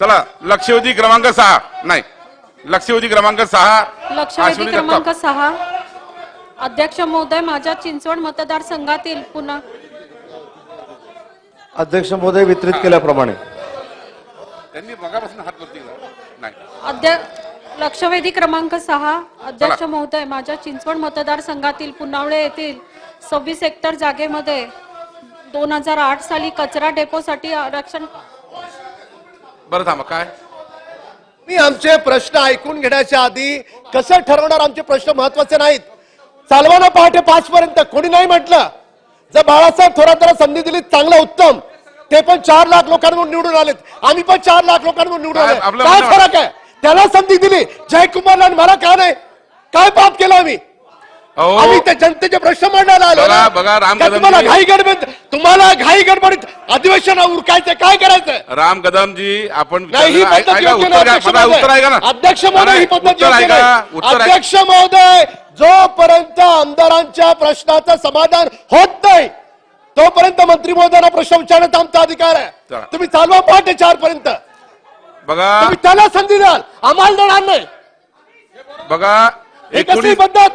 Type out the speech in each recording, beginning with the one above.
चला लक्षवेधी क्रमांक सहा. नाही लक्षवेधी क्रमांक सहा लक्षवेधी क्रमांक. सहा. अध्यक्ष महोदय माझ्या चिंचवड मतदारसंघातील पुन्हा. अध्यक्ष महोदय वितरित केल्याप्रमाणे. त्यांनी मगापासून हात वरती. नाही. अध्यक्ष लक्षवेधी क्रमांक सहा. अध्यक्ष महोदय माझ्या चिंचवड मतदारसंघातील पुनावळे येथील सव्वीस हेक्टर जागेमध्ये दोन हजार आठ साली कचरा डेपोसाठी आरक्षण बरं थांबा काय? मी आमचे प्रश्न ऐकून घेण्याच्या आधी कसं ठरवणार आमचे प्रश्न महत्त्वाचे नाहीत? चालवा ना पहाटे पाच पर्यंत कोणी नाही म्हटलं? जर बाळासाहेब थोराताला संधी दिली चांगलं उत्तम. ते पण चार लाख लोकांवरून निवडून आलेत. आम्ही पण चार लाख लोकांवरून निवडून आले काय फरक आहे? त्याला संधी दिली. जयकुमारला आणि मला का नाही? काय पाप केलं आम्ही? आम्ही त्या जनतेचे प्रश्न मांडायला आलो बघा, राम का कदमजी- तुम्हाला घाई गडबड तुम्हाला घाई गडबडीत अधिवेशन उरकायचं काय करायचं? राम कदमजी आपण नाही ही पद्धत योग्य नाही. अध्यक्ष महोदय. अध्यक्ष महोदय ही पद्धत योग्य नाही. अध्यक्ष महोदय जोपर्यंत आमदारांच्या प्रश्नाचं समाधान होत नाही तोपर्यंत मंत्री महोदयांना प्रश्न विचारण्याचा आमचा अधिकार आहे. तुम्ही चालवा पहाटे चार पर्यंत बघा. तुम्ही त्याला संधी द्याल. आम्हाला देणार नाही. बघा एकोणीस पद्धत?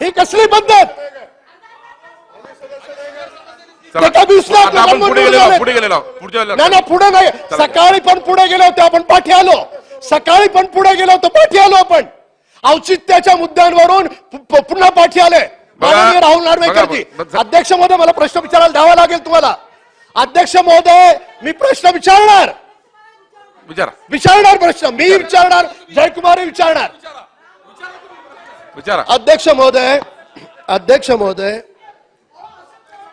ही कसली पद्धत? पुढे गेलेलो. पुढे नाही नाही पुढे नाही. सकाळी पण पुढे गेलो होतो आपण पाठी आलो. सकाळी पण पुढे गेलो होतो पाठी आलो आपण. औचित्याच्या मुद्द्यांवरून पुन्हा पाठी आले. माननीय राहुल नार्वेकरजी. अध्यक्ष महोदय मला प्रश्न विचारायला द्यावा लागेल तुम्हाला. अध्यक्ष महोदय मी प्रश्न विचारणार. विचारा. विचारणार प्रश्न. मी विचारणार जयकुमार विचारणार. विचारा अध्यक्ष महोदय अध्यक्ष महोदय.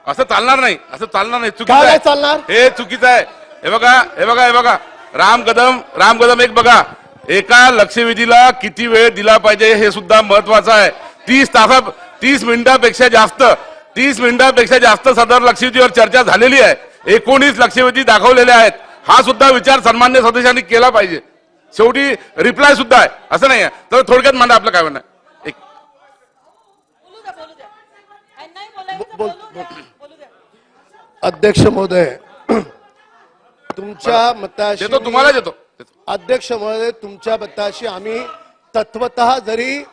असं चालणार नाही असं चालणार नाही चुकीचं आहे. चालणार? हे चुकीचं आहे. हे बघा हे बघा हे बघा. राम कदम राम कदम एक बघा. एका लक्षवेधीला किती वेळ दिला पाहिजे हे सुद्धा महत्वाचं आहे. तीस तासा तीस मिनिटापेक्षा जास्त तीस मिनिटापेक्षा जास्त सदर लक्षवेधीवर चर्चा झालेली आहे. एकोणीस लक्षवेधी दाखवलेले आहेत. हा सुद्धा विचार सन्मान्य सदस्यांनी केला पाहिजे. शेवटी रिप्लाय सुद्धा आहे. असं नाही आहे. तर थोडक्यात मांडा आपलं काय म्हणणं आहे. एक अध्यक्ष महोदय तुमच्या मताशी देतो तुम्हाला देतो. अध्यक्ष महोदय तुमच्या मताशी आम्ही तत्वत जरी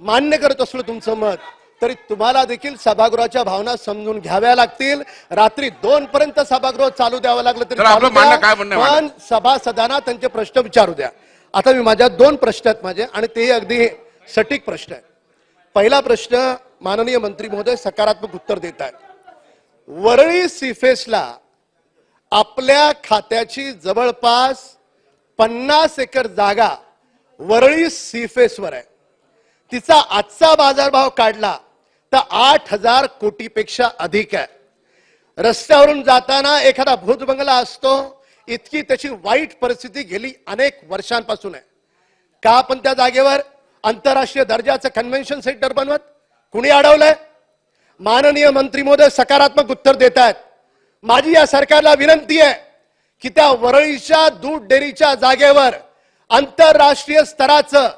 मान्य करत असलो तुमचं मत तरी तुम्हाला देखील सभागृहाच्या भावना समजून घ्याव्या लागतील. रात्री दोन पर्यंत सभागृह चालू द्यावं लागलं तरी आहे पण सभासदांना त्यांचे प्रश्न विचारू द्या. आता मी माझ्या दोन प्रश्न आहेत माझे आणि तेही अगदी सटीक प्रश्न आहेत. पहिला प्रश्न माननीय मंत्री महोदय सकारात्मक उत्तर देत आहेत. वरळी सीफेसला आपल्या खात्याची जवळपास पन्नास एकर जागा वरळी सीफेसवर आहे. तिचा आजचा बाजारभाव काढला तर आठ हजार कोटीपेक्षा अधिक आहे. रस्त्यावरून जाताना एखादा भूतबंगला असतो इतकी त्याची वाईट परिस्थिती गेली अनेक वर्षांपासून आहे. का आपण त्या जागेवर आंतरराष्ट्रीय दर्जाचं कन्व्हेन्शन सेंटर बनवत? कुणी अडवलंय? माननीय मंत्री महोदय सकारात्मक उत्तर देत आहेत माझी या सरकारला विनंती आहे की त्या वरळीच्या दूध डेअरीच्या जागेवर आंतरराष्ट्रीय स्तराचं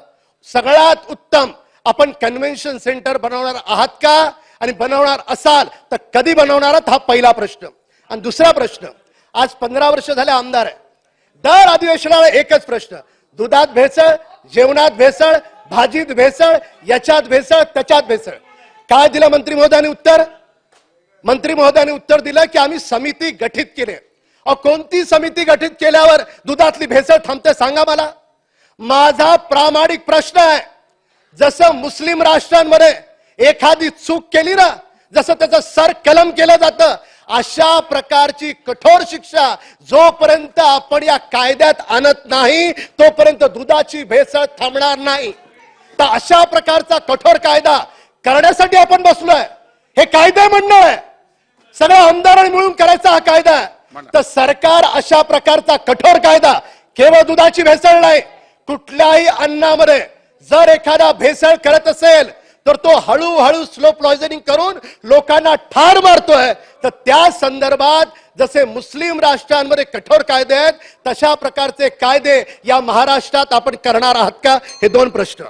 सगळ्यात उत्तम आपण कन्व्हेन्शन सेंटर बनवणार आहात का? आणि बनवणार असाल तर कधी बनवणार हा पहिला प्रश्न. आणि दुसरा प्रश्न आज पंधरा वर्ष झाले आमदार आहे. दर अधिवेशनाला एकच प्रश्न दुधात भेसळ जेवणात भेसळ भाजीत भेसळ याच्यात भेसळ त्याच्यात भेसळ. काय दिलं मंत्री महोदयाने उत्तर? मंत्री महोदयाने उत्तर दिलं की आम्ही समिती गठीत केली. अहो कोणती समिती गठीत केल्यावर दुधातली भेसळ थांबते सांगा मला. माझा प्रामाणिक प्रश्न आहे. जसं मुस्लिम राष्ट्रांमध्ये एखादी चूक केली ना जसं त्याचं सर कलम केलं जातं अशा प्रकारची कठोर शिक्षा जोपर्यंत आपण या कायद्यात आणत नाही तोपर्यंत दुधाची भेसळ थांबणार नाही. तर अशा प्रकारचा कठोर कायदा करण्यासाठी आपण बसलोय. हे कायदे म्हणणं आहे. सगळ्या आमदारांनी मिळून करायचा हा कायदा आहे. तर सरकार अशा प्रकारचा कठोर कायदा केवळ दुधाची भेसळ नाही कुठल्याही अन्नामध्ये जर एखादा भेसळ करत असेल तर तो हळूहळू स्लो पॉयझनिंग करून लोकांना ठार मारतोय. तर त्या संदर्भात जसे मुस्लिम राष्ट्रांमध्ये कठोर कायदे आहेत तशा प्रकारचे कायदे या महाराष्ट्रात आपण करणार आहात का? हे दोन प्रश्न.